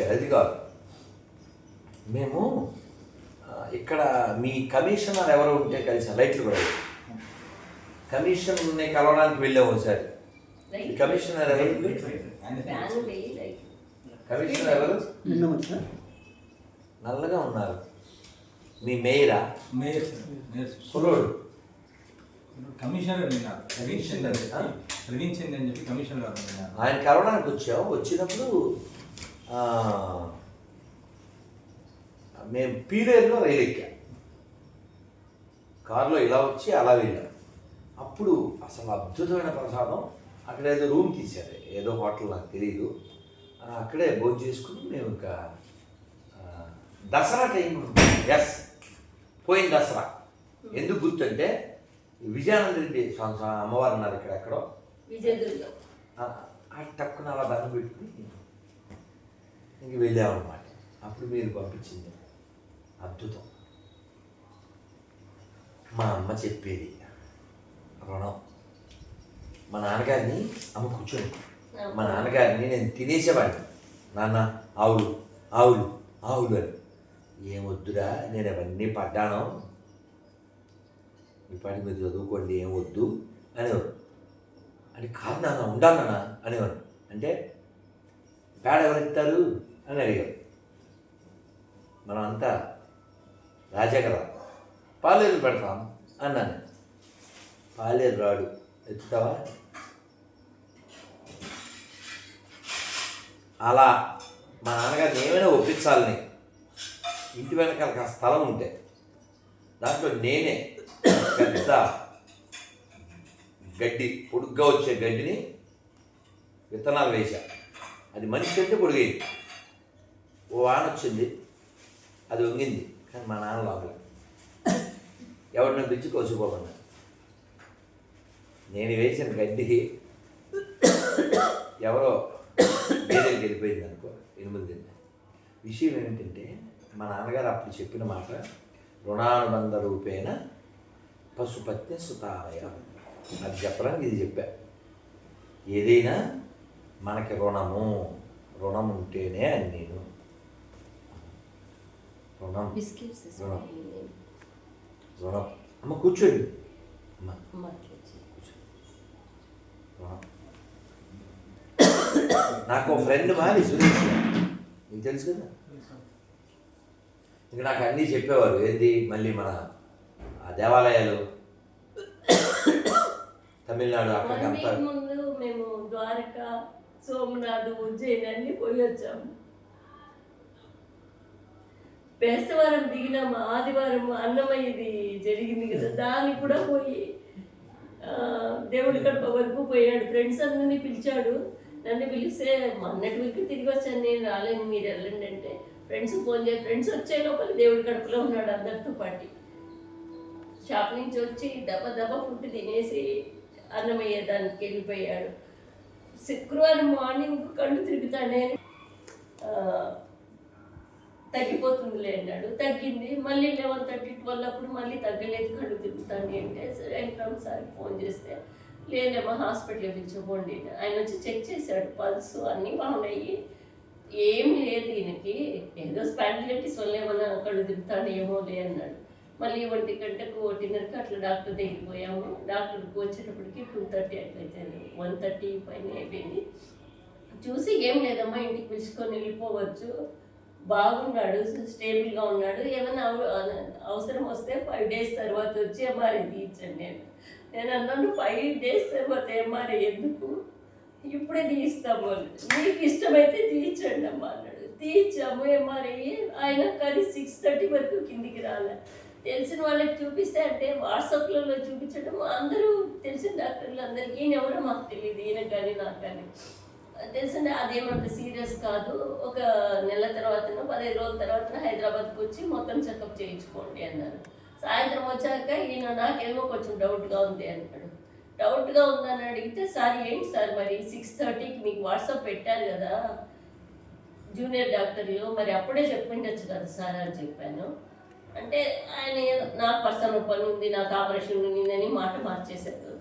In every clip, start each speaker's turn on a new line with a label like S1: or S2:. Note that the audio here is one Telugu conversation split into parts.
S1: అది కాదు. మేము ఇక్కడ మీ కమిషనర్ ఎవరు ఉంటే కలిసి లైట్లు కూడా. కమిషన్ని కలవడానికి వెళ్ళాము ఒకసారి. ఈ కమిషనర్ ఎవరు? కమిషనర్ ఎవరు? నల్లగా ఉన్నారు. మీ మేయరా?
S2: మేయర్
S1: కుర్రోడు.
S2: కమిషనర్ విన్నారు ప్రవీణ్ చంద్ అని చెప్పి ప్రవీణ్ చంద్ అని చెప్పి కమిషనర్
S1: ఆయన కలవడానికి వచ్చాం వచ్చినప్పుడు మేము పీలేరులో రైలు ఎక్కాం. కారులో ఇలా వచ్చి అలా వెళ్ళాం. అప్పుడు అసలు అద్భుతమైన ప్రసాదం. అక్కడ ఏదో రూమ్ తీశారు. ఏదో హోటల్ నాకు తెలియదు అక్కడే భోజనం చేసుకుని మేము ఇంకా దసరా టైం ఎస్ పోయిన దసరా. ఎందుకు గుర్తుంటే విజయానంద రెడ్డి స్వామి అమ్మవారు ఉన్నారు ఇక్కడ ఎక్కడో.
S3: విజయదుర్గం.
S1: ఆ టక్కున అలా దండం పెట్టుకుని ఇంక వెళ్ళామన్నమాట అప్పుడు మీరు పంపించింది. అద్భుతం. మా అమ్మ చెప్పేది. రుణం. మా నాన్నగారిని అమ్మ కూర్చొని. మా నాన్నగారిని నేను తినేసేవాడిని. నాన్న ఆవులు ఆవులు ఆవులు అని. ఏమొద్దురా నేను అవన్నీ పడ్డాను. మీ పాటి మీరు చదువుకోండి ఏం వద్దు అనేవారు. అంటే కాదు నాన్న ఉండాలి నాన్న అనేవారు. అంటే పేడ ఎవరెత్తారు అని అడిగారు మనం అంతా రాజా పాలేరు పెడతాం అన్నాను. పాలేరు రాడు ఎత్తుతావా? అలా మా నాన్నగారిని ఏమైనా ఒప్పించాలని ఇంటి వెనకాల స్థలం ఉంటే దాంట్లో నేనే పెద్ద గడ్డి పొడుగ్గా వచ్చే గడ్డిని విత్తనాలు వేశా. అది మనిషి చెట్టు పొడిగేది. ఓ వాన వచ్చింది అది వంగింది కానీ మా నాన్న లోపల. ఎవరిని పిలిచి కోసిపోకుండా నేను వేసిన గడ్డి ఎవరో వేరేకి వెళ్ళిపోయింది అనుకో ఎనిమిది తిన్నా విషయం ఏంటంటే మా నాన్నగారు అప్పుడు చెప్పిన మాట రుణానుబంధ రూపేణ పశుపత్ని సుతాలయ అది చెప్పడానికి ఇది చెప్పా. ఏదైనా మనకి రుణము రుణం ఉంటేనే అని నేను
S3: బిస్కెట్స్
S1: అమ్మ కూర్చోండి నాకు ఫ్రెండ్ మాది సురేష్ నీకు తెలుసు కదా ఇంక నాకు అన్నీ చెప్పేవారు ఏంది మళ్ళీ మన ఆ దేవాలయాలు తమిళనాడు
S3: ముందు మేము ద్వారక సోమనాథ్ ఉజ్జయిని అన్ని పోయి వచ్చాము బేస్తవారం దిగినాము ఆదివారం అన్నమయ్యది జరిగింది కదా. దానికి కూడా పోయి దేవుడి కడప వరకు పోయాడు. ఫ్రెండ్స్ అందరినీ పిలిచాడు. నన్ను పిలిస్తే మొన్నటి వీక్ తిరిగి వచ్చాను నేను రాలేను మీరు వెళ్ళండి అంటే ఫ్రెండ్స్ ఫోన్ చేయాలి ఫ్రెండ్స్ వచ్చే లోపల దేవుడి కడుపులో ఉన్నాడు అందరితో పాటు. షాప్ నుంచి వచ్చి దెబ్బ దెబ్బ ఫుడ్ తినేసి అన్నమయ్య దానికి వెళ్ళిపోయాడు. శుక్రవారం మార్నింగ్ కళ్ళు తిరుగుతానే తగ్గిపోతుందిలే అన్నాడు తగ్గింది. మళ్ళీ లెవెన్ థర్టీ ట్వెల్వ్ అప్పుడు మళ్ళీ తగ్గలేదు కళ్ళు తిరుగుతాను అంటే సరే వెంకటరామ్ సార్కి ఫోన్ చేస్తే లేదేమో హాస్పిటల్ పిలిచిపోండి ఆయన వచ్చి చెక్ చేశాడు. పల్స్ అన్నీ బాగున్నాయి. ఏం లేదు ఈయనకి. ఏదో స్పాండిలైటిస్ వల్ల ఏమన్నా కళ్ళు తిరుగుతాడు ఏమో లే అన్నాడు. మళ్ళీ ఒంటి గంటకు ఒకటిన్నరకి అట్లా డాక్టర్ దగ్గరికి పోయాము. డాక్టర్కి వచ్చేటప్పటికి టూ థర్టీ అట్లయితే వన్ థర్టీ పైన అయిపోయింది. చూసి ఏం లేదమ్మా ఇంటికి పిలుచుకొని వెళ్ళిపోవచ్చు. బాగున్నాడు స్టేబుల్గా ఉన్నాడు. ఏమైనా అవసరం వస్తే ఫైవ్ డేస్ తర్వాత వచ్చి ఎంఆర్ఐ తీయించండి నేను నేను అన్నాను ఫైవ్ డేస్ తర్వాత ఎంఆర్ఐ ఎందుకు? ఇప్పుడే తీయిస్తాము అని. మీకు ఇష్టమైతే తీయించండి అమ్మ అన్నాడు. తీయించాము ఎంఆర్ఐ ఆయన కానీ సిక్స్ థర్టీ వరకు కిందికి రాలే. తెలిసిన వాళ్ళకి చూపిస్తే అంటే వాట్సాప్లలో చూపించడం అందరూ తెలిసిన డాక్టర్లు అందరికీ ఈయన ఎవరో మాకు తెలియదు ఈయన కానీ నాకు కానీ. తెలిసిందే అదేమంత సీరియస్ కాదు. ఒక నెల తర్వాత పదిహేను రోజుల తర్వాత హైదరాబాద్కి వచ్చి మొత్తం చెకప్ చేయించుకోండి అన్నారు. సాయంత్రం వచ్చాక ఈయన నాకేమో కొంచెం డౌట్గా ఉంది అన్నాడు. డౌట్గా ఉందని అడిగితే సార్ ఏంటి సార్ మరి సిక్స్ థర్టీకి మీకు వాట్సాప్ పెట్టారు కదా జూనియర్ డాక్టర్లు మరి అప్పుడే చెప్పిండొచ్చు కదా సార్ అని చెప్పాను. అంటే ఆయన నాకు పర్సనల్ పని ఉంది నాకు ఆపరేషన్ ఉంది అని మాట మార్చేశారు.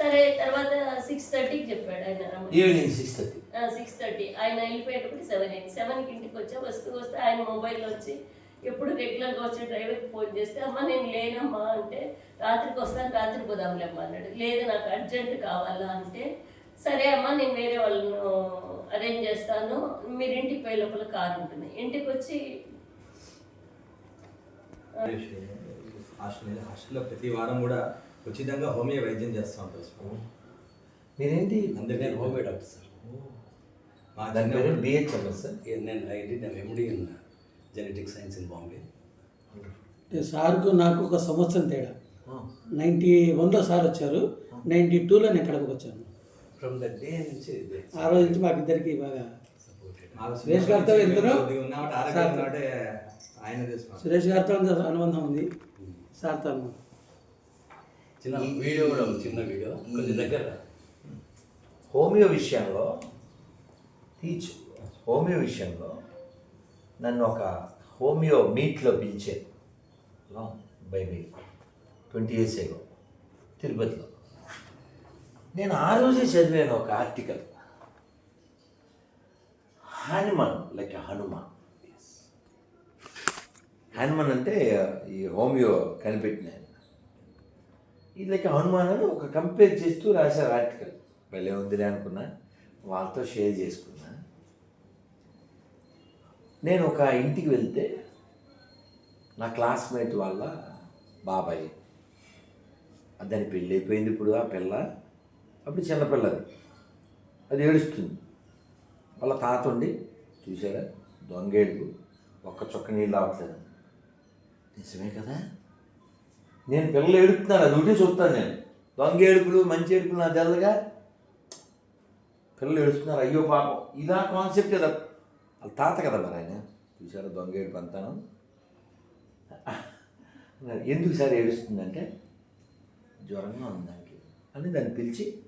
S3: సరే తర్వాత సిక్స్ థర్టీకి చెప్పాడు ఆయన.
S1: Evening six thirty
S3: six thirty ఆయన వెళ్ళిపోయేటప్పుడు సెవెన్ అయింది సెవెన్కి ఇంటికి వచ్చా వస్తూ వస్తే ఆయన మొబైల్ వచ్చి ఎప్పుడు రెగ్యులర్గా వచ్చే డ్రైవర్కి ఫోన్ చేస్తే అమ్మ నేను లేనమ్మా అంటే రాత్రికి వస్తాను రాత్రి పోదాంలేమ్మా అన్నాడు. లేదు నాకు అర్జెంట్ కావాలా అంటే సరే అమ్మా నేను వేరే వాళ్ళను అరేంజ్ చేస్తాను. మీరు ఇంటికి పోయే లోపల కారు ఉంటుంది. ఇంటికి వచ్చి
S2: హాస్టల్ ప్రతి వారం కూడా ఉచితంగా హోమియో వైద్యం చేస్తూ ఉంటారు సార్.
S1: మీరేంటి?
S2: అందరికీ
S4: నేను హోమియో డాక్టర్ సార్.
S2: మా
S1: దాని పేరు బిహెచ్ఎంఎస్ సార్.
S4: నేను I D MD in genetic science in Bombay.
S5: సార్కు నాకు ఒక సంవత్సరం తేడా. నైంటీ వన్లో సార్ వచ్చారు. నైంటీ టూలో నేను కడపకు వచ్చాను.
S4: ఫ్రమ్ ద డే నుంచి
S5: ఆ రోజు నుంచి మాకు ఇద్దరికి బాగా సురేష్ గారితో
S2: ఉన్నామంటే ఆయన తెలుసు
S5: సురేష్ గారితో అనుబంధం ఉంది. సార్తో అనుబంధం.
S4: చిన్న వీడియో కూడా ఉంది, చిన్న వీడియో. కొంచెం దగ్గర.
S1: హోమియో విషయంలో టీచ్ హోమియో విషయంలో నన్ను ఒక హోమియో మీట్లో పిలిచారు long by me twenty years ago తిరుపతిలో. నేను ఆ రోజే చదివాను ఒక ఆర్టికల్. హనుమాన్ లైక్ హనుమాన్. హనుమాన్ అంటే ఈ హోమియో కనిపెట్టిన ఆయన. ఇది లైక్ ఒక కంపేర్ చేస్తూ రాశారు ఆర్టికల్ భలే ఉందిలే అనుకున్నా. వాళ్ళతో షేర్ చేసుకున్నా. నేను ఒక ఇంటికి వెళ్తే నా క్లాస్మేట్ వాళ్ళ బాబాయ్ దాని పెళ్ళి అయిపోయింది ఇప్పుడు ఆ పిల్ల? అప్పుడు చిన్నపిల్లది అది ఏడుస్తుంది. వాళ్ళ తాత ఉండి చూసారా దొంగేళ్ళు ఒక్క చొక్క నీళ్ళు రావట్లేదు. నిజమే కదా? నేను పిల్లలు ఏడుపుతున్నాను అది ఒకటి చూస్తాను నేను. దొంగ ఏడుపులు మంచి ఏడుపులు నా తెల్లగా పిల్లలు ఏడుస్తున్నారు అయ్యో పాపం. ఇలా కాన్సెప్ట్ కదా. వాళ్ళ తాత కదా మరి ఆయన. చూసారా దొంగ ఏడుపు అంతాను? ఎందుకు సార్ ఏడుస్తుందంటే జ్వరంగా ఉంది దానికి. అని దాన్ని పిలిచి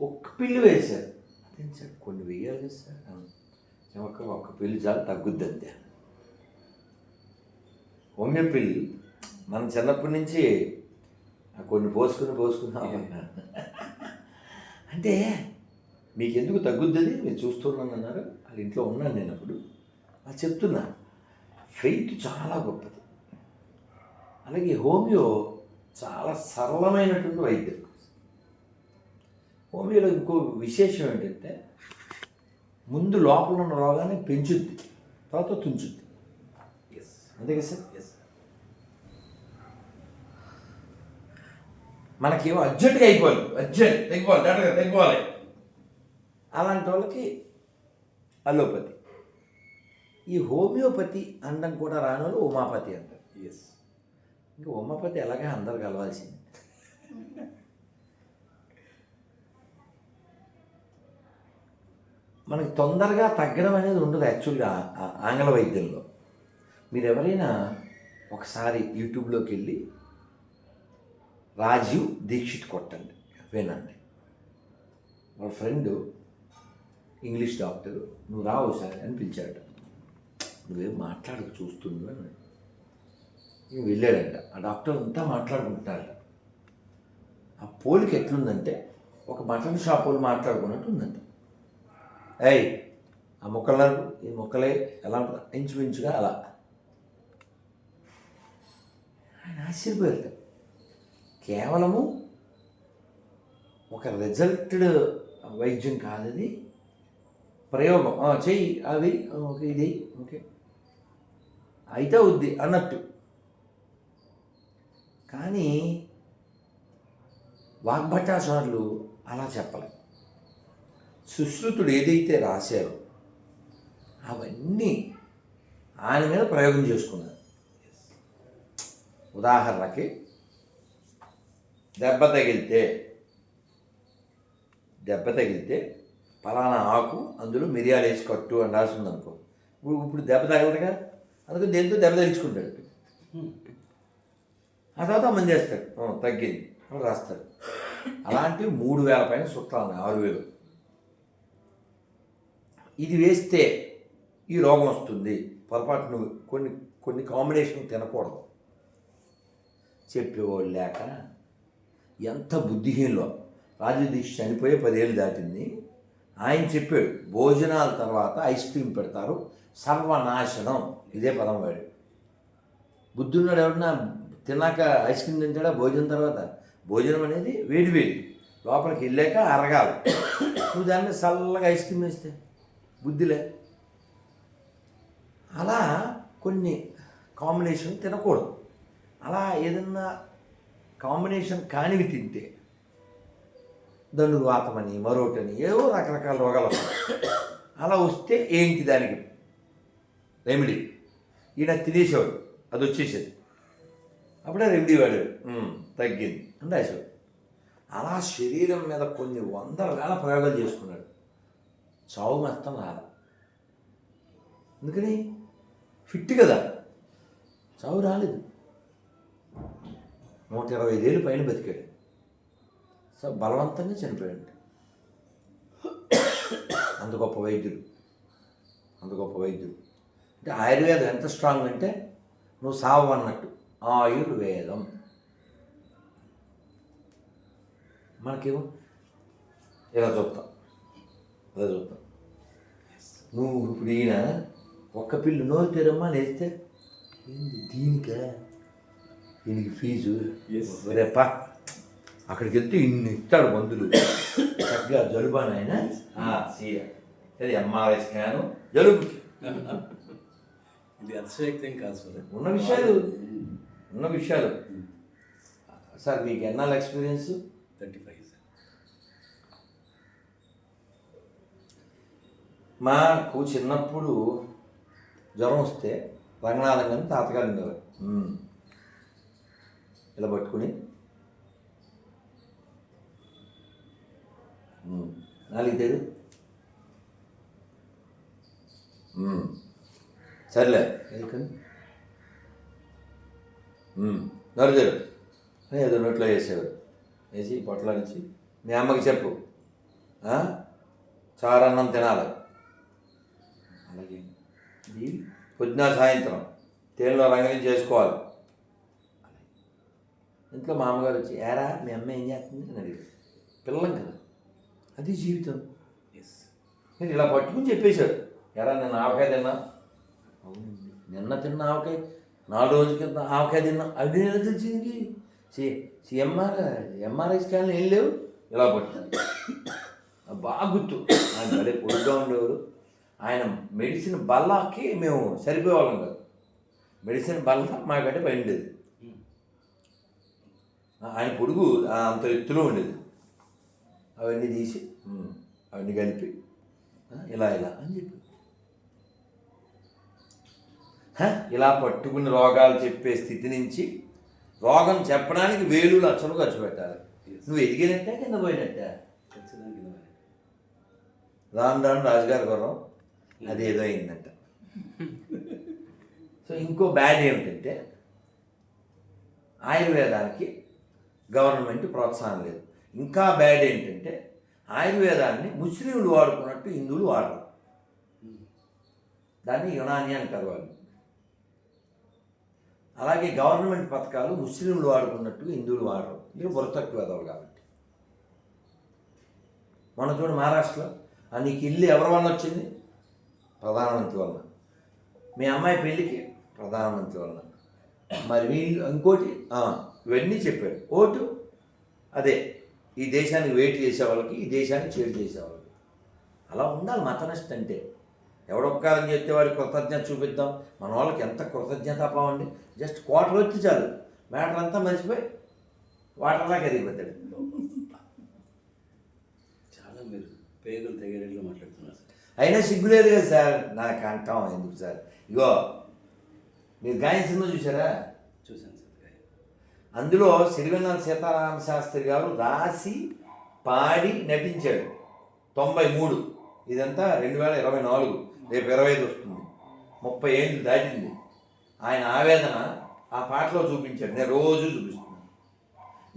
S1: ఒక్క పిల్లి వేశారు. అదే సార్ కొన్ని వేయాలి సార్. ఒక్క ఒక్క పిల్లి చాలా తగ్గుద్ది అంతే. హోమియో పిల్లి మనం చిన్నప్పటి నుంచి కొన్ని పోసుకుని పోసుకున్నాం అంటే మీకు ఎందుకు తగ్గుద్దని మీరు చూస్తున్నాను అన్నారు. వాళ్ళ ఇంట్లో ఉన్నాను నేను అప్పుడు. అది చెప్తున్నా ఫెయిత్ చాలా గొప్పది. అలాగే హోమియో చాలా సరళమైనటువంటి వైద్యం. హోమియోలో ఇంకో విశేషం ఏంటంటే ముందు లోపల ఉన్న రోగాన్ని పెంచుద్ది. తర్వాత తుంచుద్ది.
S4: ఎస్
S1: అంతే కదా సార్?
S4: ఎస్
S1: మనకేమో అర్జెంటుగా అయిపోవాలి. అర్జెంట్ తగ్గిపోవాలి డైరెక్ట్గా తగ్గిపోవాలి అలాంటి వాళ్ళకి అలోపతి ఈ హోమియోపతి అనడం కూడా రాని వాళ్ళు ఉమాపతి అంటారు.
S4: ఎస్
S1: ఇంకా ఉమాపతి ఎలాగే అందరు కలవాల్సింది. మనకి తొందరగా తగ్గడం అనేది ఉండదు యాక్చువల్గా ఆంగ్ల వైద్యంలో. మీరు ఎవరైనా ఒకసారి యూట్యూబ్లోకి వెళ్ళి రాజీవ్ దీక్షిత్ కొట్టండి. వినండి. వాళ్ళ ఫ్రెండ్ ఇంగ్లీష్ డాక్టర్ నువ్వు రావు సార్ అని పిలిచాడు నువ్వేం మాట్లాడక చూస్తుంది అని. ఇంక వెళ్ళాడంట. ఆ డాక్టర్ అంతా మాట్లాడుకుంటున్నారట ఆ పోలిక ఎట్లుందంటే ఒక మటన్ షాప్ వాళ్ళు మాట్లాడుకున్నట్టు ఉందంట. ఏయ్ ఆ మొక్కలు ఈ మొక్కలే ఎలా ఉంటుంది? ఇంచుమించుగా అలా. ఆయన ఆశ్చర్యపోయారు కేవలము ఒక రిజల్టెడ్ వైద్యం కాదది ప్రయోగం. చెయ్యి అది ఓకే ఇది ఓకే. అయితే అవుద్ది అన్నట్టు. కానీ వాగ్భటాచారులు అలా చెప్పలేదు సుశ్రుతుడు ఏదైతే రాశారో అవన్నీ ఆయన మీద ప్రయోగం చేసుకున్నారు. ఉదాహరణకి దెబ్బ తగిలితే దెబ్బ తగిలితే పలానా ఆకు అందులో మిరియాలు వేసి కట్టు అని రాసింది అనుకో ఇప్పుడు ఇప్పుడు దెబ్బ తగలదుగా అందుకని దేంతో దెబ్బ తగిలించుకుంటాడు? ఆ తర్వాత మంది చేస్తాడు. తగ్గింది. అని రాస్తాడు. అలాంటివి మూడు వేల పైన సూత్రాలు ఉన్నాయి. ఆరు వేలు. ఇది వేస్తే ఈ రోగం వస్తుంది. పొరపాటు నువ్వు కొన్ని కొన్ని కాంబినేషన్ తినకూడదు. చెప్పేవాళ్ళు లేక ఎంత బుద్ధిహీనలో. రాజదీక్ష చనిపోయే పదేళ్ళు దాటింది. ఆయన చెప్పాడు భోజనాల తర్వాత ఐస్ క్రీమ్ పెడతారు సర్వనాశనం. ఇదే పదం వాడు. బుద్ధున్నాడు ఎవరన్నా తిన్నాక ఐస్ క్రీమ్ తింటాడా భోజనం తర్వాత? భోజనం అనేది వేడి వేడి. లోపలికి వెళ్ళాక అరగాలి. నువ్వు దాన్ని చల్లగా ఐస్ క్రీమ్ వేస్తే బుద్ధిలే. అలా కొన్ని కాంబినేషన్ తినకూడదు. అలా ఏదన్నా కాంబినేషన్ కానివి తింటే దండువాతమని మరోటని ఏవో రకరకాల రోగాలు వస్తాయి. అలా వస్తే ఏంటి దానికి రెమెడీ ఈయన తినేసేవాడు అది వచ్చేసేది. అప్పుడే రెమెడీ వాడాడు తగ్గింది అని రాసేవాడు. అలా శరీరం మీద కొన్ని వందల వేల ప్రయోగాలు చేసుకున్నాడు. చావు మొత్తం రాల. ఎందుకని? ఫిట్ కదా. చావు రాలేదు. నూట ఇరవై ఐదేళ్ళు పైన బతికాడు. సో బలవంతంగా చనిపోయాడు. అంత గొప్ప వైద్యుడు. అంత గొప్ప వైద్యుడు. అంటే ఆయుర్వేదం ఎంత స్ట్రాంగ్ అంటే నువ్వు సావు అన్నట్టు ఆయుర్వేదం. మనకేమో? ఇలా చూస్తాం ఇలా చూస్తాం నువ్వు ఇప్పుడు ఈయన ఒక్క పిల్లు నోరు తెరమ్మా నేస్తే ఏంది దీనికా? దీనికి ఫీజు? రేపా అక్కడికి వెళ్తే ఇన్ని ఇస్తాడు మందులు. చక్కగా జలుబు అని ఆయన అది ఎంఆర్ఐ స్కాను. జలుబుకి
S4: ఇది అతిశయక్తం కాదు సార్.
S1: ఉన్న విషయాలు. ఉన్న విషయాలు. సార్ మీకు ఎన్నాళ్ళ ఎక్స్పీరియన్స్
S4: థర్టీ ఫైవ్ సార్.
S1: మాకు చిన్నప్పుడు జ్వరం వస్తే రంగనాథం కానీ తాతగారు ఉండేవారు. ఉమ్. ఇలా పట్టుకుని. నాలుగు. సర్లే. అని ఏదో నోట్లో వేసేవారు వేసి పొట్టలో నుంచి మీ అమ్మకి చెప్పు? చారన్నం తినాలి. అలాగే. ఇది పొద్దున సాయంత్రం. తేలిలో రంగని చేసుకోవాలి. ఇంట్లో మా అమ్మగారు వచ్చి ఏరా మీ అమ్మ ఏం చేస్తుంది? అని అడిగారు పిల్లం కదా. అది జీవితం.
S4: ఎస్
S1: నేను ఇలా పట్టుకుని చెప్పేశాడు. ఎరా నేను ఆవకాయ తిన్నా? అవునండి. నిన్న తిన్న ఆవకాయ నాలుగు రోజుల కింద ఆవకాయ తిన్నా. అది ఎలా తెలిసింది సి సిఎంఆర్ ఎంఆర్ఐ స్కాన్లు ఏం లేవు. ఇలా పట్టు బాగా గుర్తు. ఆయన భలే పొడుగ్గా ఉండేవారు. ఆయన మెడిసిన్ బల్లకి మేము సరిపోయేవాళ్ళం కాదు. మెడిసిన్ బల్ల మాకంటే పైన ఉండేది. ఆయన పొడుగు అంత ఎత్తులో ఉండేది. అవన్నీ తీసి అవన్నీ కలిపి ఇలా ఇలా అని చెప్పి. ఇలా పట్టుకుని రోగాలు చెప్పే స్థితి నుంచి రోగం చెప్పడానికి వేలు లక్షలు ఖర్చు పెట్టాలి. నువ్వు ఎదిగినట్టే కింద పోయినట్టే. రాను రాను రాజుగారి గుర్రం అది ఏదో అయిందంట. సో ఇంకో బ్యాడ్ ఏమిటంటే ఆయుర్వేదానికి గవర్నమెంట్ ప్రోత్సాహం లేదు. ఇంకా బ్యాడ్ ఏంటంటే ఆయుర్వేదాన్ని ముస్లింలు వాడుకున్నట్టు హిందువులు వాడరు. దాన్ని యునాని అంటారు వాళ్ళు అలాగే గవర్నమెంట్ పథకాలు ముస్లింలు వాడుకున్నట్టు హిందువులు వాడరు. ఇది బురతక్కు కాబట్టి. మన చూడు మహారాష్ట్రలో నీకు ఇల్లు ఎవరి వల్ల వచ్చింది? ప్రధానమంత్రి వల్ల మీ అమ్మాయి పెళ్ళికి ప్రధానమంత్రి వల్ల మరి వీళ్ళు ఇంకోటి? ఇవన్నీ చెప్పాడు ఓటు అదే ఈ దేశానికి వెయిట్ చేసే వాళ్ళకి ఈ దేశానికి చేడు చేసే వాళ్ళకి. అలా ఉండాలి మతనిష్ట అంటే. ఎవడొపకారం చేస్తే వాడికి కృతజ్ఞత చూపిద్దాం. మన వాళ్ళకి ఎంత కృతజ్ఞతాభావం అండి. జస్ట్ క్వార్టర్ వచ్చి చాలు. మ్యాటర్ అంతా మర్చిపోయి వాటర్లా కరిగిపోతాడు
S4: చాలా మీరు పేగులు తెగేటట్లు మాట్లాడుతున్నారు సార్.
S1: అయినా సిగ్గులేదు కదా సార్. నాకు అంటాం ఎందుకు సార్? ఇగో మీరు గాయం సినిమా చూసారా అందులో సిరివెన్నెల సీతారామ శాస్త్రి గారు రాసి పాడి నటించాడు. తొంభై మూడు. ఇదంతా రెండు వేల ఇరవై నాలుగు. రేపు ఇరవై ఐదు వస్తుంది. ముప్పై ఏళ్ళు దాటింది. ఆయన ఆవేదన ఆ పాటలో చూపించాడు. నేను రోజు చూపిస్తున్నాను.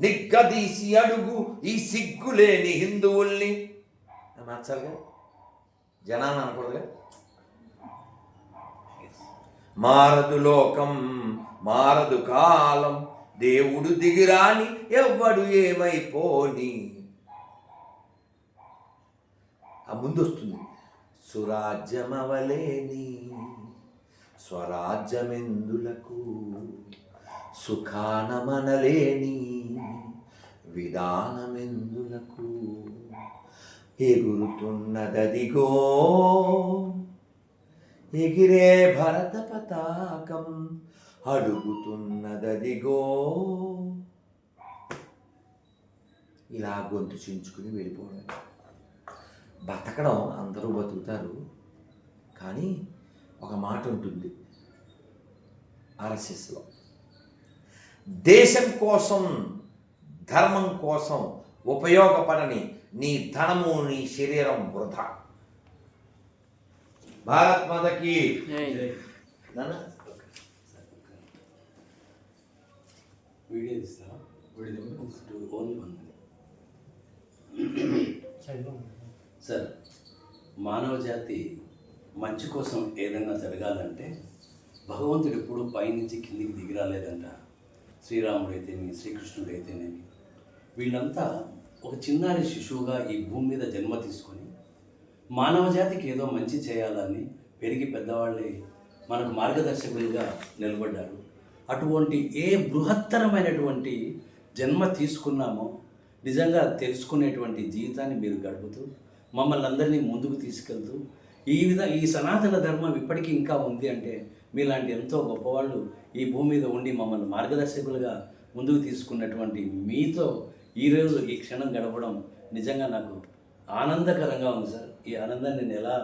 S1: నిగ్గదీసి అడుగు ఈ సిగ్గులేని హిందువుల్ని. అని మార్చాలిగా జనాన్ని అనకూడదుగా? మారదు లోకం మారదు కాలం దేవుడు దిగిరాని ఎవ్వడు ఏమైపోని. ఆ ముందు వస్తుంది సురాజ్యమవలేని స్వరాజ్యమెందులకు సుఖానమనలేని విధానమెందులకు ఎగురుతున్నదదిగో ఎగిరే భరత పతాకం అడుగుతున్నదదిగో ఇలా గొంతు చించుకుని వెళ్ళిపోవడం. బతకడం అందరూ బతుకుతారు. కానీ ఒక మాట ఉంటుంది. ఆర్ఎస్ఎస్లో దేశం కోసం ధర్మం కోసం ఉపయోగపడని నీ ధనము నీ శరీరం వృధా. భారత్ మాతకి. నాన్న.
S4: వీడియో తీస్తారా? వీడియో ఓన్లీ వన్ సార్ మానవ జాతి మంచి కోసం ఏదైనా జరగాలంటే భగవంతుడు ఎప్పుడు పైనుంచి కిందికి దిగి రాలేదంట. శ్రీరాముడు అయితేనేమి శ్రీకృష్ణుడు అయితేనేమి వీళ్ళంతా ఒక చిన్నారి శిశువుగా ఈ భూమి మీద జన్మ తీసుకొని మానవ జాతికి ఏదో మంచి చేయాలని పెరిగి పెద్దవాళ్ళే మనకు మార్గదర్శకులుగా నిలబడ్డారు. అటువంటి ఏ బృహత్తరమైనటువంటి జన్మ తీసుకున్నామో నిజంగా తెలుసుకునేటువంటి జీవితాన్ని మీరు గడుపుతూ మమ్మల్ని అందరినీ ముందుకు తీసుకెళ్తూ ఈ విధ ఈ సనాతన ధర్మం ఇప్పటికీ ఇంకా ఉంది అంటే మీలాంటి ఎంతో గొప్పవాళ్ళు ఈ భూమి మీద ఉండి మమ్మల్ని మార్గదర్శకులుగా ముందుకు తీసుకున్నటువంటి మీతో ఈరోజు ఈ క్షణం గడపడం నిజంగా నాకు ఆనందకరంగా ఉంది సార్. ఈ ఆనందాన్ని నేను ఎలా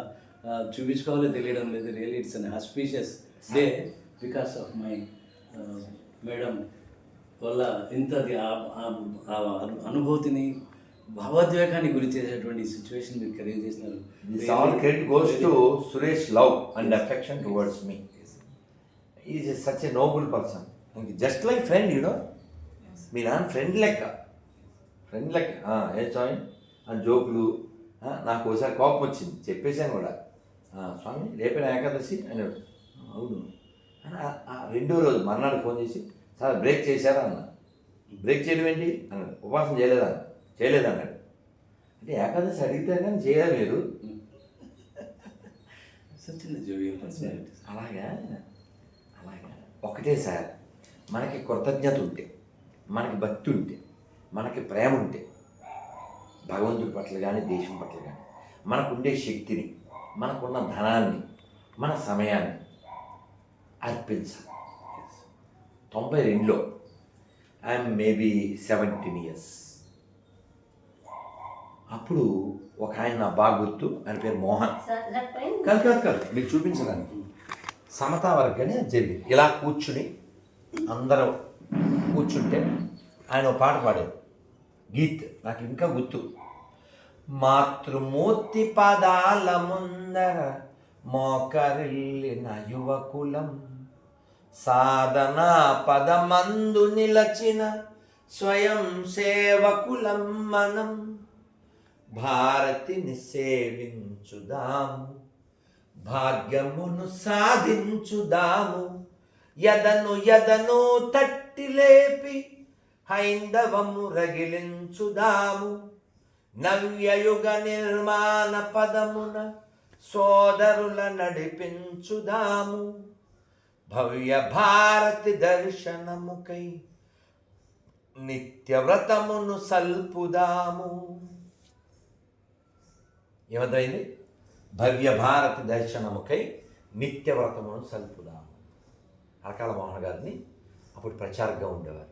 S4: చూపించుకోవాలో తెలియడం లేదు. Really it's an auspicious day because of my madam వల్ల ఇంతది అను- అనుభూతిని భావోద్వేగాన్ని గురి చేసేటువంటి సిచ్యువేషన్ మీరు క్రియేట్ చేసినారు.
S1: To Suresh love and affection towards me. He is such a noble person. Just like friend, you know. మీ నాన్న ఫ్రెండ్ లెక్క ఫ్రెండ్ లెక్క ఏ స్వామి? ఆ జోకులు నాకు ఒకసారి కోపం వచ్చింది. చెప్పేశాను కూడా. స్వామి రేపే ఏకాదశి అవును. అని ఆ రెండో రోజు మర్నాడు ఫోన్ చేసి సార్ బ్రేక్ చేశారా? అన్న బ్రేక్ చేయడం ఏంటి? అన్నాడు. ఉపవాసం చేయలేదా. చేయలేదన్నాడు. అంటే ఏకాదశి అడిగితే కానీ చేయాలి మీరు. అలాగా? అలాగా? ఒకటే సార్ మనకి కృతజ్ఞత ఉంటే మనకి భక్తి ఉంటే మనకి ప్రేమ ఉంటే భగవంతుడి పట్ల కానీ దేశం పట్ల కానీ మనకుండే శక్తిని మనకున్న ధనాన్ని మన సమయాన్ని అర్పించాలి. తొంభై రెండులో ఐఎమ్ మేబీ సెవెంటీన్ ఇయర్స్ అప్పుడు ఒక ఆయన నా బాగా గుర్తు ఆయన పేరు మోహన్. కాదు కాదు కాదు మీకు చూపించడానికి. సమతా వర్గని జరిగింది. ఇలా కూర్చుని అందరూ కూర్చుంటే ఆయన ఒక పాట పాడారు. గీత్ నాకు ఇంకా గుర్తు. మాతృమూర్తి పదాల ముందర మోకరిల్లిన యువకులం సాధనా పదమందు నిలచిన స్వయం సేవకులం మనం. భారతిని సేవించుదాము భాగ్యమును సాధించుదాము. యదను యదను తట్టి లేపి హైందవము రగిలించుదాము. నవ్యయుగ నిర్మాణ పదమున సోదరుల నడిపించుదాము. భవ్య భారతి దర్శనముకై నిత్యవ్రతమును సల్పుదాము. ఏమర్థమైంది? భవ్య భారతి దర్శనముకై నిత్యవ్రతమును సల్పుదాము. అరకాల మోహన్ గారిని అప్పుడు ప్రచారంగా ఉండేవారు.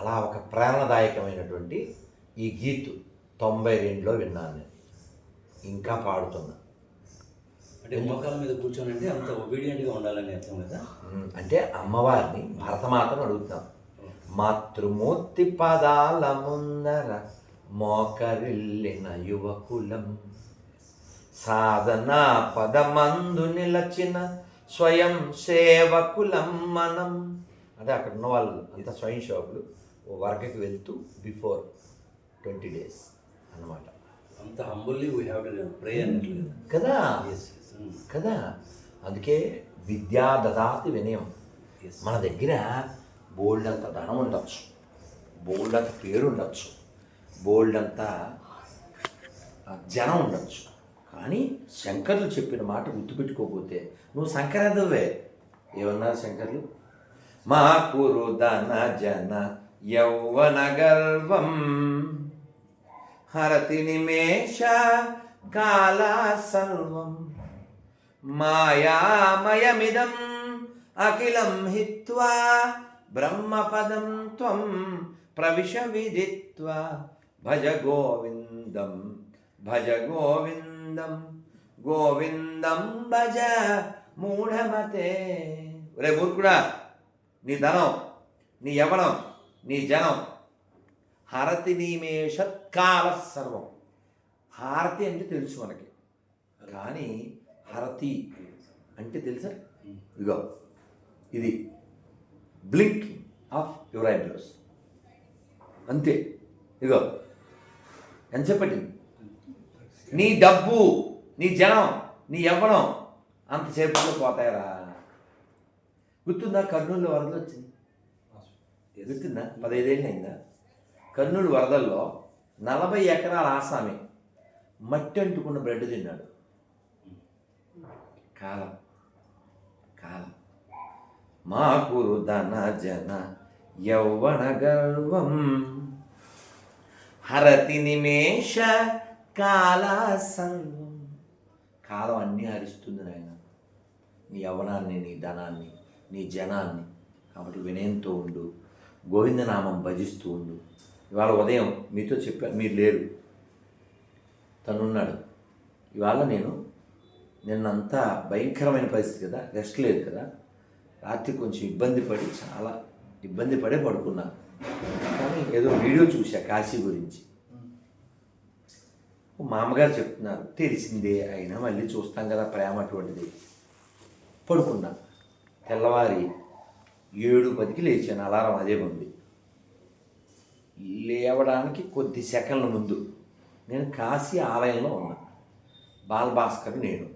S1: అలా ఒక ప్రేరణదాయకమైనటువంటి ఈ గీతు తొంభై రెండులో విన్నాను నేను. ఇంకా పాడుతున్నా.
S4: అంటే మోకాల మీద కూర్చొని అంటే అంత ఒబీడియంట్గా ఉండాలని అర్థం కదా?
S1: అంటే అమ్మవారిని భరతమాతను అడుగుతాం మాతృమూర్తి పదాల ముందర మోకరిల్లిన యువకులం. సాధన పదమందు నిలచిన స్వయం సేవకులం మనం. అదే అక్కడ ఉన్న వాళ్ళు అంతా స్వయం సేవకులు ఓ వర్గకి వెళ్తూ బిఫోర్ ట్వంటీ డేస్ అన్నమాట.
S4: అంత humbly we have to pray అన్నట్లు
S1: కదా.
S4: ఎస్
S1: కదా? అందుకే విద్యా దదాతి వినయం. మన దగ్గర బోల్డ్ అంత ధనం ఉండొచ్చు. బోల్డ్ అంత పేరు ఉండొచ్చు. బోల్డ్ అంత జనం ఉండొచ్చు. కానీ శంకర్లు చెప్పిన మాట గుర్తుపెట్టుకోకపోతే నువ్వు శంకరదవే ఏమన్నారు శంకర్లు? మా కురు ధన జన యౌవన గర్వం. హరతి నిమేష కాలా సర్వం. మాయామయమిదం అఖిలం హిత్వా బ్రహ్మపదం త్వం ప్రవిశ విదిత్వా. భజ గోవిందం భజ గోవిందం గోవిందం భజ మూఢమతే. రే మూర్ఖుడా నీ ధనం నీ యవనం నీ జనం హరతి నిమేషత్కాల సర్వం. హారతి అంటే తెలుసు మనకి. కానీ హరతి అంటే తెలుసా? ఇదిగో ఇది బ్లింక్ ఆఫ్ యువర్ ఐబ్రోస్ అంతే. ఇదిగో ఎంత చెప్పండి? నీ డబ్బు నీ జనం నీ యవ్వనం అంతసేపులో పోతాయరా? గుర్తుందా? కర్నూలులో వరదలు వచ్చింది. గుర్తుందా? పదహైదేళ్ళు అయిందా కర్నూలు వరదల్లో నలభై ఎకరాల ఆసామి మట్టి అంటుకున్న బ్రెడ్ తిన్నాడు. కాలం కాలం. మా గురు ధన జన యౌవన గర్వం. హరతి నిమేష కాలాసంగం కాలం అన్నీ హరిస్తుంది నాయన. నీ యవ్వనాన్ని నీ ధనాన్ని నీ జనాన్ని. కాబట్టి వినయంతో ఉండు గోవిందనామం భజిస్తూ ఉండు. ఇవాళ ఉదయం మీతో చెప్పా మీరు లేరు. తనున్నాడు. ఇవాళ నేను నిన్నంతా భయంకరమైన పరిస్థితి కదా రెస్ట్ లేదు కదా. రాత్రి కొంచెం ఇబ్బంది పడి చాలా ఇబ్బంది పడే పడుకున్నా. కానీ ఏదో వీడియో చూశా కాశీ గురించి. మామగారు చెప్తున్నారు తెలిసిందే అయినా మళ్ళీ చూస్తాం కదా ప్రేమ అటువంటిది. పడుకున్నా. తెల్లవారి ఏడు పదికి లేచాను అలారం అదే ఉంది లేవడానికి కొద్ది సెకండ్ల ముందు నేను కాశీ ఆలయంలో ఉన్నా. బాలభాస్కర్ నేను.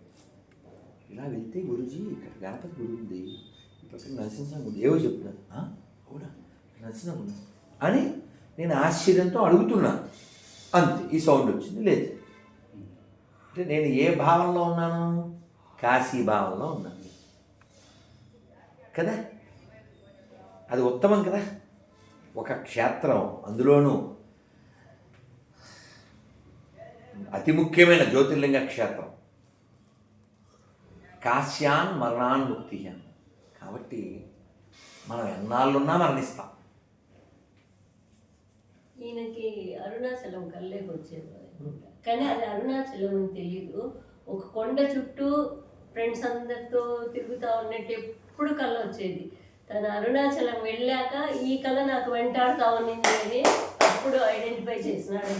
S1: ఇలా వెళ్తే గురుజీ ఇక్కడ గణపతి గుడి ఉంది. ఈ పక్కన నరసింహస్వామి గుడి. ఏవో చెప్తున్నాను అవునా? నరసింహ అని నేను ఆశ్చర్యంతో అడుగుతున్నా. అంతే ఈ సౌండ్ వచ్చింది లేదు. అంటే నేను ఏ భావంలో ఉన్నాను? కాశీ భావంలో ఉన్నాను. కదా? అది ఉత్తమం కదా? ఒక క్షేత్రం అందులోనూ అతి ముఖ్యమైన జ్యోతిర్లింగ క్షేత్రం. కాశ్యాన్ మరణాన్ ముక్తి కాబట్టి మనం ఎన్నాళ్ళున్నా మరణిస్తాం.
S3: ఈయనకి అరుణాచలం కల్లేకి వచ్చేవారు కానీ అది అరుణాచలం అని తెలియదు ఒక కొండ చుట్టూ ఫ్రెండ్స్ అందరితో తిరుగుతా ఉన్నట్టు ఎప్పుడు కళ్ళ వచ్చేది తను అరుణాచలం వెళ్ళాక ఈ కళ నాకు వెంటాడుతా ఉన్నింది అని అప్పుడు ఐడెంటిఫై చేసినాడు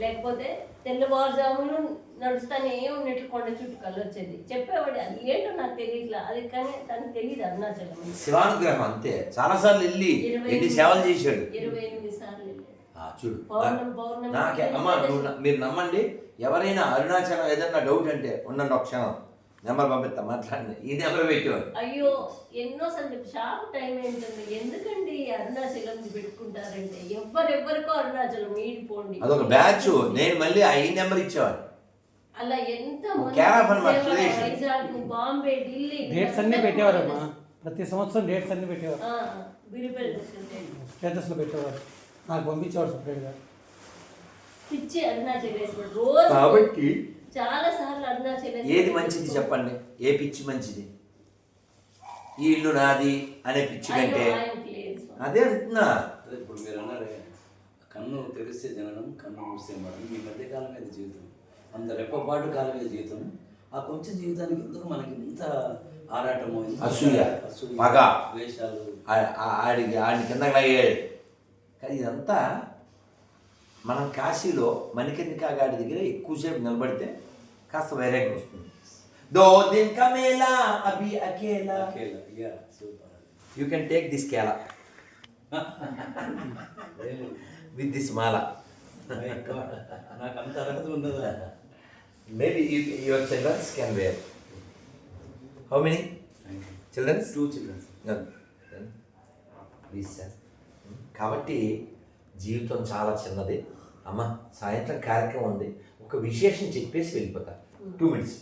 S3: లేకపోతే తెల్లవారుజామును నడుస్తానే ఉన్నట్లు కొండ చుట్టూ కళ్ళు వచ్చేది. చెప్పేవాడు అది ఏంటో నాకు తెలియట్లా. అది కానీ తనకు తెలియదు అరుణాచలం.
S1: శివానుగ్రహం అంతే. చాలాసార్లు వెళ్ళి
S3: ఇరవై
S1: ఎన్ని సేవలు చేశాడు?
S3: ఇరవై ఎనిమిది సార్లు
S1: చూడు. నాకే అమ్మ మీరు నమ్మండి ఎవరైనా అరుణాచలం ఏదన్నా డౌట్ అంటే ఉండండి ఒక క్షణం. నెంబర్ పంపిస్తా మాట్లాడండి. ఈ నెంబర్ పెట్టేవాడు
S3: అయ్యో ఎన్నో సార్లు షాప్ టైం ఏంటండి? ఎందుకండి అరుణాచలం పెట్టుకుంటారంటే? ఎవరెవరికో అరుణాచలం ఈడిపోండి
S1: అదొక బ్యాచ్. నేను మళ్ళీ ఆ ఈ నెంబర్ ఇచ్చేవాడు
S3: అలా ఎంత. వైజాగ్ బాంబే ఢిల్లీ
S5: డేట్స్ అన్నీ పెట్టేవారమ్మా. ప్రతి సంవత్సరం డేట్స్ అన్నీ పెట్టేవారు. స్టేటస్లో పెట్టేవారు. నాకు పంపించేవాడు సపరేట్గా
S3: పిచ్చి అరుణాచలేశ్వరుడు. రోజు
S1: కాబట్టి
S3: చాలా సార్లు అరుణాచలేశ్వరుడు
S1: ఏది మంచిది చెప్పండి? ఏ పిచ్చి మంచిది? ఈ ఇల్లు నాది అనే పిచ్చి కంటే. అదే అంటున్నా.
S4: అదే ఇప్పుడు మీరు అన్నారే కన్ను తెరిస్తే జననం కన్ను మూస్తే మరణం. ఈ మధ్య కాలం మీద జీవితం. అంత రెప్పపాటు కాలం మీద జీవితం. ఆ కొంచెం జీవితానికి ఎందుకు మనకి ఇంత ఆరాటము ఇంత
S1: అసూయ,
S4: అసూయ,
S1: పగ.
S4: ద్వేషాలు?
S1: ఆ- ఆ- ఆడికి ఆడిని కిందకి లాగాడు కానీ ఇదంతా మనం కాశీలో మణికర్ణికా గాడి దగ్గర ఎక్కువసేపు నిలబడితే కాస్త వైరాగ్యం వస్తుంది. దో దిన్ కా మేలా అభి అకేలా యా కెన్ టేక్ దిస్ కేలా విత్ దిస్ మాల.
S4: నాకు అంత అర్హత ఉన్నదా?
S1: Maybe your childrens can where how many childrens
S4: two childrens
S1: please sir కాబట్టి జీవితం చాలా చిన్నది. అమ్మ సాయంత్రం కార్యక్రమం ఉంది. ఒక విశేషం చెప్పేసి వెళ్ళిపోతా. టూ మినిట్స్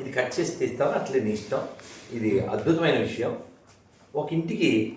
S1: ఇది కట్ చేసి తీస్తాను అట్లే నీ ఇష్టం. ఇది అద్భుతమైన విషయం. ఒక ఇంటికి